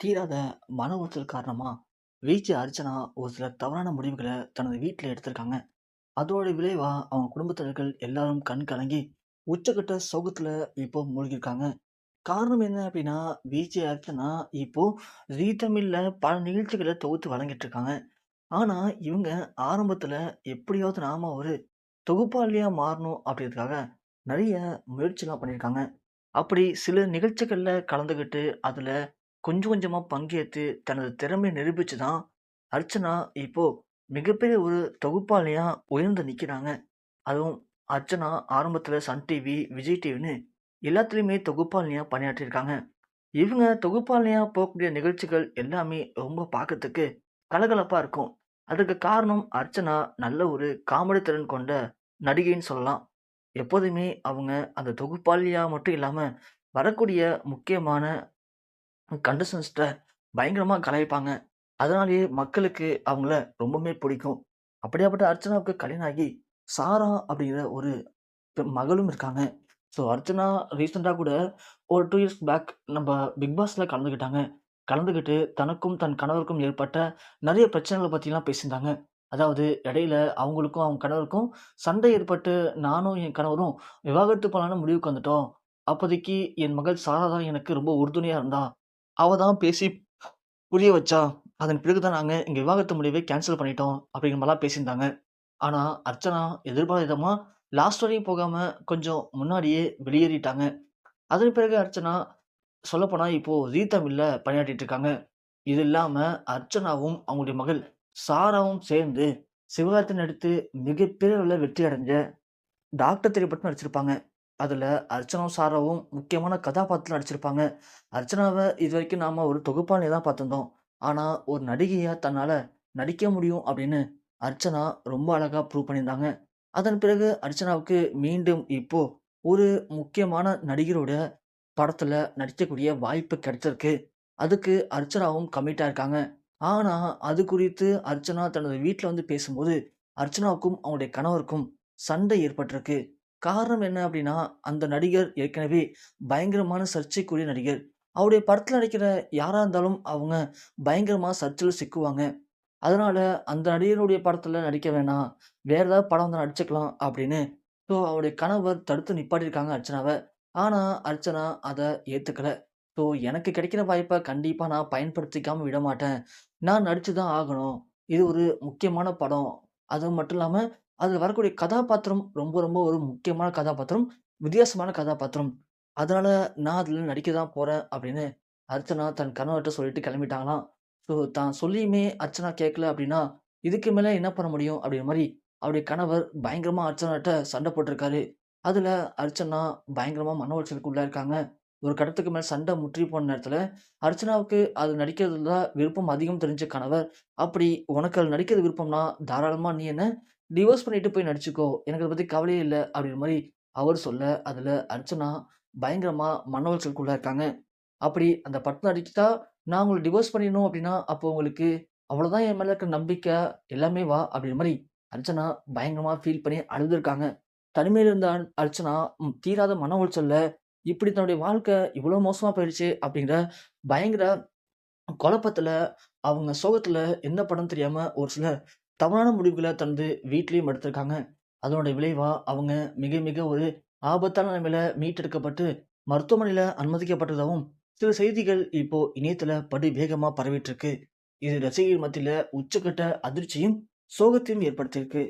தீராத மன உளைச்சல் காரணமாக வீட்ல அர்ச்சனா ஒரு சில தவறான முடிவுகளை தனது வீட்டில் எடுத்திருக்காங்க. அதோட விளைவா அவங்க குடும்பத்தினர்கள் எல்லாரும் கண் கலங்கி, உச்சக்கட்ட சோகத்தில் இப்போ மூழ்கியிருக்காங்க. காரணம் என்ன அப்படின்னா விஜே அர்ச்சனா இப்போ ஜீ தமிழில் பல நிகழ்ச்சிகளை தொகுத்து வழங்கிட்டு இருக்காங்க. ஆனால் இவங்க ஆரம்பத்தில் எப்படியாவது நாம ஒரு தொகுப்பாளியாக மாறணும் அப்படிங்கிறதுக்காக நிறைய முயற்சிலாம் பண்ணியிருக்காங்க. அப்படி சில நிகழ்ச்சிகளில் கலந்துக்கிட்டு அதில் கொஞ்சம் கொஞ்சமாக பங்கேற்று தனது திறமைய நிரூபித்து தான், அர்ச்சனா இப்போது மிகப்பெரிய ஒரு தொகுப்பாளையாக உயர்ந்து நிற்கிறாங்க அதுவும் அர்ச்சனா ஆரம்பத்தில் சன் டிவி, விஜய் டிவின்னு எல்லாத்துலேயுமே தொகுப்பாளினியாக பணியாற்றியிருக்காங்க. இவங்க தொகுப்பாளினியாக போகக்கூடிய நிகழ்ச்சிகள் எல்லாமே ரொம்ப பார்க்கறதுக்கு கலகலப்பாக இருக்கும். அதுக்கு காரணம் அர்ச்சனா நல்ல ஒரு காமெடி திறன் கொண்ட நடிகைன்னு சொல்லலாம். எப்போதுமே அவங்க அந்த தொகுப்பாளியாக மட்டும் இல்லாமல் வரக்கூடிய முக்கியமான கண்டஸ்டன்ட்ஸ்ட்ட பயங்கரமாக கலாய்ப்பாங்க. அதனாலேயே மக்களுக்கு அவங்கள ரொம்பவுமே பிடிக்கும். அப்படியாப்பட்ட அர்ச்சனாவுக்கு கல்யாணாகி ஆகி, சாரா அப்படிங்கிற ஒரு மகளும் இருக்காங்க. ஸோ அர்ச்சனா ரீசெண்டாக கூட ஒரு டூ இயர்ஸ் பேக் நம்ம பிக் பாஸில் கலந்துக்கிட்டாங்க. கலந்துக்கிட்டு தனக்கும் தன் கணவருக்கும் ஏற்பட்ட நிறைய பிரச்சனைகளை பற்றிலாம் பேசியிருந்தாங்க. அதாவது இடையில அவங்களுக்கும் அவங்க கணவருக்கும் சண்டை ஏற்பட்டு, நானும் என் கணவரும் விவாகரத்து போலான முடிவுக்கு வந்துட்டோம். அப்போதைக்கு என் மகள் சாரா தான் எனக்கு ரொம்ப உறுதுணையாக இருந்தா. அவ தான் பேசி புரிய வச்சா. அதன் பிறகு தான் நாங்கள் எங்கள் விவாகரத்து முடிவே கேன்சல் பண்ணிட்டோம். அப்படிங்கிற மாதிரிலாம் பேசியிருந்தாங்க. ஆனால் அர்ச்சனா எதிர்பாராத விதமாக லாஸ்ட் வரையும் போகாமல் கொஞ்சம் முன்னாடியே வெளியேறிட்டாங்க. அதன் பிறகு அர்ச்சனா சொல்லப்போனால் இப்போது ஜீ தமிழில் பணியாற்றிட்டு இருக்காங்க. இது இல்லாமல் அர்ச்சனாவும், அவங்களுடைய மகள் சாராவும் சேர்ந்து சிவகார்த்திகேயன் நடித்து மிகப்பெரிய வெற்றி அடைஞ்ச டாக்டர் திரைப்படம் நடிச்சிருப்பாங்க. அதில் அர்ச்சனாவும், சாராவும் முக்கியமான கதாபாத்திரம் நடிச்சிருப்பாங்க. இது வரைக்கும் நாம் ஒரு தொகுப்பாளினியா தான் பார்த்துருந்தோம் ஆனால் ஒரு நடிகையாக தன்னால் நடிக்க முடியும் அப்படின்னு அர்ச்சனா ரொம்ப அழகா ப்ரூவ் பண்ணியிருந்தாங்க. அதன் பிறகு அர்ச்சனாவுக்கு மீண்டும் இப்போது ஒரு முக்கியமான நடிகரோட படத்தில் நடிக்கக்கூடிய வாய்ப்பு கிடைச்சிருக்கு. அதுக்கு அர்ச்சனாவும் கம்மிட்டாக இருக்காங்க ஆனால் அது குறித்து அர்ச்சனா தனது வீட்டில் வந்து பேசும்போது, அர்ச்சனாவுக்கும் அவங்களுடைய கணவருக்கும் சண்டை ஏற்பட்டிருக்கு. காரணம் என்ன அப்படின்னா அந்த நடிகர் ஏற்கனவே பயங்கரமான சர்ச்சைக்குரிய நடிகர். அவருடைய படத்தில் நடிக்கிற யாராக இருந்தாலும் அவங்க பயங்கரமா சர்ச்சையில் சிக்குவாங்க. அதனால் அந்த நடிகருடைய படத்தில் நடிக்க வேணாம். வேறு ஏதாவது படம் வந்து நடிச்சுக்கலாம் அப்படின்னு, ஸோ அவருடைய கணவர் தடுத்து நிப்பாட்டியிருக்காங்க அர்ச்சனாவை ஆனால் அர்ச்சனா அதை ஏற்றுக்கலை ஸோ எனக்கு கிடைக்கிற வாய்ப்பை கண்டிப்பாக நான் பயன்படுத்திக்காமல் விட மாட்டேன் நான் நடிச்சு தான் ஆகணும். இது ஒரு முக்கியமான படம். அது மட்டும் இல்லாமல் அதில் வரக்கூடிய கதாபாத்திரம் ரொம்ப ரொம்ப ஒரு முக்கியமான கதாபாத்திரம். வித்தியாசமான கதாபாத்திரம். அதனால் நான் அதில் நடிக்க தான் போகிறேன் அப்படின்னு அர்ச்சனா தன் கணவர்கிட்ட சொல்லிட்டு கிளம்பிட்டாங்களாம். ஸோ தான் சொல்லியுமே அர்ச்சனா கேட்கல அப்படின்னா, இதுக்கு மேலே என்ன பண்ண முடியும்? அப்படிங்கிற மாதிரி அவருடைய கணவர் பயங்கரமாக அர்ச்சனாட்ட சண்டை போட்டிருக்காரு. அதில் அர்ச்சனா பயங்கரமாக மன உளைச்சலுக்கு உள்ளாயிருக்காங்க. ஒரு கட்டத்துக்கு மேல் சண்டை முற்றி போன நேரத்தில் அர்ச்சனாவுக்கு அது நடிக்கிறதுல தான் விருப்பம் அதிகம் தெரிஞ்ச கணவர், "அப்படி உனக்கு அது நடிக்கிறது விருப்பம்னா, தாராளமாக நீ என்ன டிவோர்ஸ் பண்ணிட்டு போய் நடிச்சுக்கோ. எனக்கு அதை பற்றி கவலையே இல்லை. அப்படின்ற மாதிரி அவர் சொல்ல, அதில் அர்ச்சனா பயங்கரமாக மன உளைச்சலுக்குள்ளே இருக்காங்க. அப்படி அந்த படத்தை நடிச்சுட்டா, நான் உங்களை டிவோர்ஸ் பண்ணிடணும் அப்படின்னா, அப்போ உங்களுக்கு அவ்வளோதான் என் மேலே இருக்க நம்பிக்கை. எல்லாமே வா. அப்படின்ற மாதிரி அர்ச்சனா பயங்கரமாக ஃபீல் பண்ணி அழுதுருக்காங்க. தனிமையில் இருந்த அர்ச்சனா தீராத மன உளைச்சலில் இப்படி தன்னுடைய வாழ்க்கை இவ்வளோ மோசமாக போயிடுச்சு அப்படிங்கிற பயங்கர குழப்பத்தில் அவங்க சோகத்தில் என்ன படம் தெரியாமல் ஒரு சில தவறான முடிவுகளை தனது வீட்லேயும் எடுத்திருக்காங்க. அதனுடைய விளைவாக அவங்க மிக மிக ஒரு ஆபத்தான நிலைமையில் மீட்டெடுக்கப்பட்டு மருத்துவமனையில் அனுமதிக்கப்பட்டதாகவும் சில செய்திகள் இப்போ இணையத்தில் படு வேகமாக பரவிட்டு இருக்கு. இது ரசிகர்கள் மத்தியில் உச்சக்கட்ட அதிர்ச்சியும், சோகத்தையும் ஏற்படுத்தியிருக்கு.